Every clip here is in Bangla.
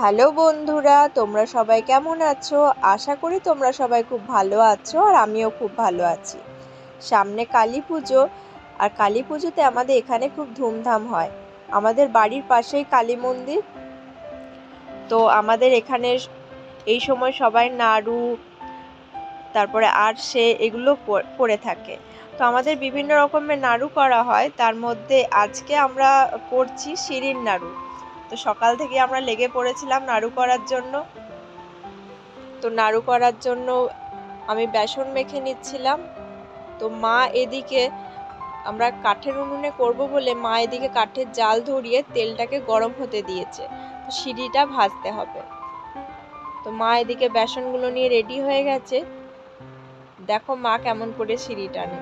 হ্যালো বন্ধুরা, তোমরা সবাই কেমন আছো? আশা করি তোমরা সবাই খুব ভালো আছো আর আমিও খুব ভালো আছি। সামনে কালী পুজো আর কালী পুজোতে আমাদের এখানে খুব ধুমধাম হয়। আমাদের বাড়ির পাশেই কালী মন্দির। তো আমাদের এখানে এই সময় সবাই নাড়ু, তারপরে আরশে এগুলো প- পড়ে থাকে। তো আমাদের বিভিন্ন রকমের নাড়ু করা হয়। তার মধ্যে আজকে আমরা করছি শিরিন নাড়ু। তো সকাল থেকে আমরা লেগে পড়েছিলাম নাড়ু করার জন্য। তো নাড়ু করার জন্য আমি বেসন মেখে নিচ্ছিলাম। তো মা এদিকে, আমরা কাঠের উনুনে করব বলে মা এদিকে কাঠের জাল ধরিয়ে তেলটাকে গরম হতে দিয়েছে। তো সিঁড়িটা ভাজতে হবে। তো মা এদিকে বেসনগুলো নিয়ে রেডি হয়ে গেছে। দেখো মা কেমন করে সিঁড়ি টানে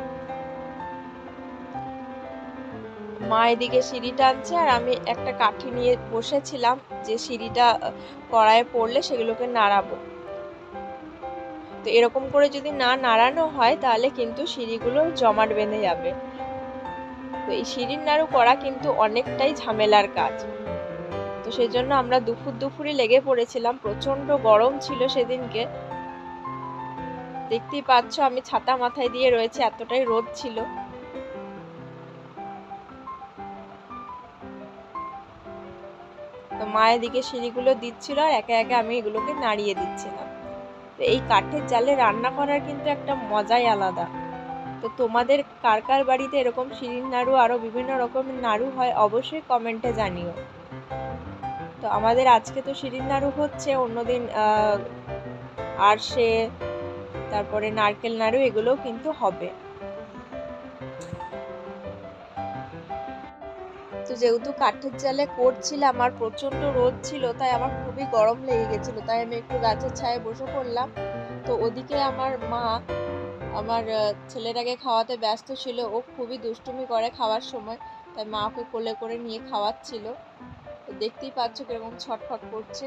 মা এদিকে সিঁড়ি টানছে আর আমি একটা কাঠি নিয়ে বসেছিলাম যে সিঁড়িটা কড়ায় পড়লে সেগুলোকে নাড়াবো। তো এরকম করে যদি না নাড়ানো হয় তাহলে কিন্তু সিঁড়িগুলো জমাট বেঁধে যাবে। তো এই সিঁড়ির নাড়ু করা কিন্তু অনেকটাই ঝামেলার কাজ। তো সেই জন্য আমরা দুপুর দুপুরে লেগে পড়েছিলাম প্রচণ্ড গরম ছিল সেদিনকে। দেখতেই পাচ্ছ আমি ছাতা মাথায় দিয়ে রয়েছে, এতটাই রোদ ছিল। তো মা এদিকে সিঁড়িগুলো দিচ্ছিল আর একে একে আমি এগুলোকে নাড়িয়ে দিচ্ছিলাম। তো এই কাঠের জালে রান্না করার কিন্তু একটা মজাই আলাদা। তো তোমাদের কার কার বাড়িতে এরকম শিরিন নাড়ু আরও বিভিন্ন রকমের নাড়ু হয় অবশ্যই কমেন্টে জানিও। তো আমাদের আজকে তো শিরিন নাড়ু হচ্ছে অন্যদিন আহ, আরশে তারপরে নারকেল নাড়ু এগুলোও কিন্তু হবে। যেহেতু কাঠের জালে করছিলাম আর প্রচণ্ড রোদ ছিল, তাই আমার খুবই গরম লেগে গেছিল, তাই আমি একটু গাছের ছায়ায় বসে পড়লাম। তো ওদিকে আমার মা আমার ছেলেটাকে খাওয়াতে ব্যস্ত ছিল, ও খুবই দুষ্টুমি করে খাওয়ার সময়, তাই মা ওকে কোলে করে নিয়ে খাওয়াচ্ছিল। দেখতেই পাচ্ছ কীরকম ছটফট করছে।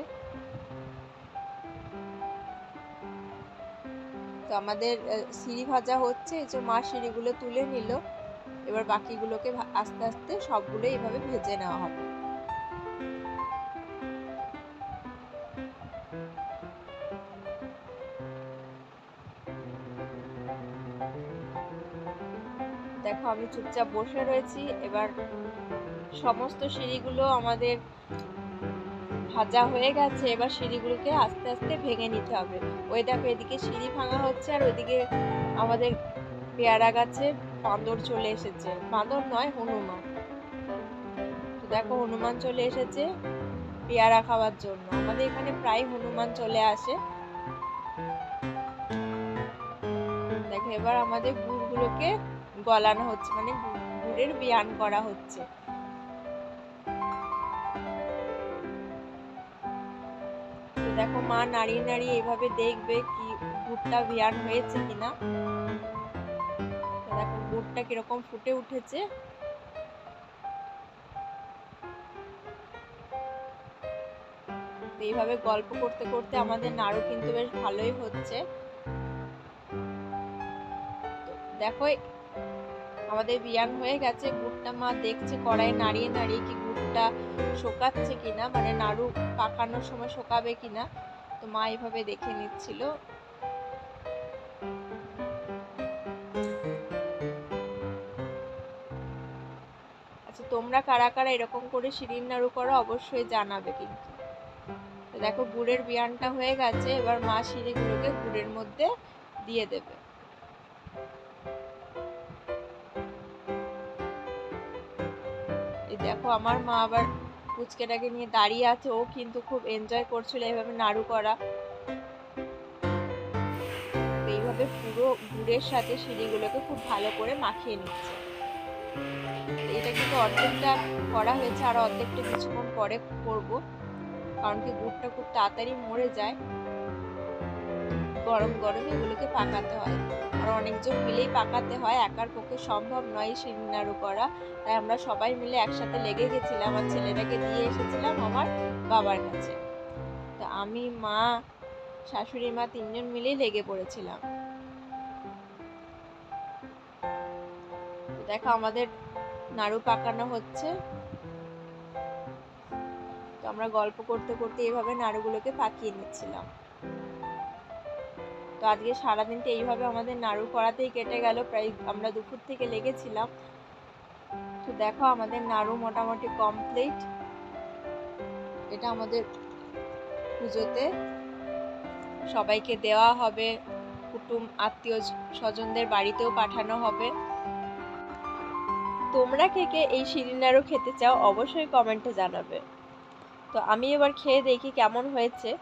তো আমাদের সিঁড়ি ভাজা হচ্ছে যে মা সিঁড়িগুলো তুলে নিল। এবার বাকিগুলোকে আস্তে আস্তে সবগুলো এইভাবে ভেজে নেওয়া হবে। দেখো, আমি চুপচাপ বসে রয়েছি। এবার সমস্ত সিঁড়িগুলো আমাদের ভাজা হয়ে গেছে। এবার সিঁড়িগুলোকে আস্তে আস্তে ভেঙে নিতে হবে। ওই দেখো, এদিকে সিঁড়ি ভাঙা হচ্ছে আর ওইদিকে আমাদের পেয়ারা গাছে বাঁদর চলে এসেছে। বাঁদর নয়, হনুমান। দেখো, হনুমান চলে এসেছে পেয়ারা খাওয়ার জন্য। আমাদের এখানে প্রায় হনুমান চলে আসে। দেখো, এবার আমাদের গুড়গুলোকে গলানো হচ্ছে মানে গুড়ের বিয়ান করা হচ্ছে। দেখো, মা নাড়িয়ে নাড়িয়ে এইভাবে দেখবে কি গুড়টা বিয়ান হয়েছে কিনা। গুড়টা কীরকম ফুটে উঠেছে। এইভাবে গল্প করতে করতে আমাদের নাড়ু কিন্তু বেশ ভালোই হচ্ছে। দেখো, আমাদের বিয়ান হয়ে গেছে, গুড়টা মা দেখছে কড়াই নাড়িয়ে নাড়িয়ে কি গুড়টা শোকাচ্ছে কিনা মানে নাড়ু পাকানোর সময় শোকাবে কিনা, তো মা এইভাবে দেখে নিচ্ছিল। তোমরা কারা কারা এরকম করে শিরিন নাড়ু করো অবশ্যই জানাবে কিন্তু। তো দেখো গুড়ের বিয়ানটা হয়ে গেছে, এবার মা সিঁড়িগুলোকে গুড়ের মধ্যে দিয়ে দেবে। দেখো আমার মা আবার পুচকেটাকে নিয়ে দাঁড়িয়ে আছে, ও কিন্তু খুব এনজয় করছিল এইভাবে নাড়ু করা। এইভাবে পুরো গুড়ের সাথে সিঁড়িগুলোকে খুব ভালো করে মাখিয়ে নিচ্ছে। এটা কিন্তু অর্ধেকটা করা হয়েছে আর অর্ধেকটা কিছুক্ষণ পরে করব। কারণ কি গুড়টা খুব তাড়াতাড়ি মরে যায়। গরম গরম এগুলোকে পাকাতে হয়। আর অনেকজন মিলেই পাকাতে হয়, একার পক্ষে সম্ভব নয় সিঁড়ি নাড়ু করা। তাই আমরা সবাই মিলে একসাথে লেগে গেছিলাম আমার ছেলেটাকে দিয়ে এসেছিলাম আমার বাবার কাছে। তো আমি, মা, শাশুড়ি, মা তিনজন মিলেই লেগে পড়েছিলাম। দেখো আমাদের নাড়ু পাকানো হচ্ছে। তো আমরা গল্প করতে করতে এইভাবে নাড়ুগুলোকে পাকিয়ে নিচ্ছিলাম। তো আজকে সারাদিনটা এইভাবে আমাদের নাড়ু করাতেই কেটে গেল, প্রায় আমরা দুপুর থেকে লেগেছিলাম। তো দেখো আমাদের নাড়ু মোটামুটি কমপ্লিট এটা আমাদের পুজোতে সবাইকে দেওয়া হবে। কুটুম, আত্মীয়, স্বজনদের বাড়িতেও পাঠানো হবে। তোমরা কে কে এই শিরিন নাড়ু খেতে চাও অবশ্যই কমেন্টে জানাবে। তো আমি এবার খেয়ে দেখি কেমন হয়েছে।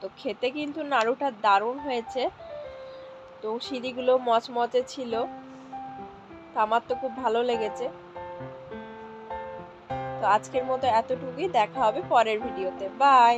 তো খেতে কিন্তু নাড়ুটা দারুণ হয়েছে। তো সিঁড়িগুলো মচমচে ছিল। তো আমার তো খুব ভালো লেগেছে। তো আজকের মতো এতটুকুই। দেখা হবে পরের ভিডিওতে বাই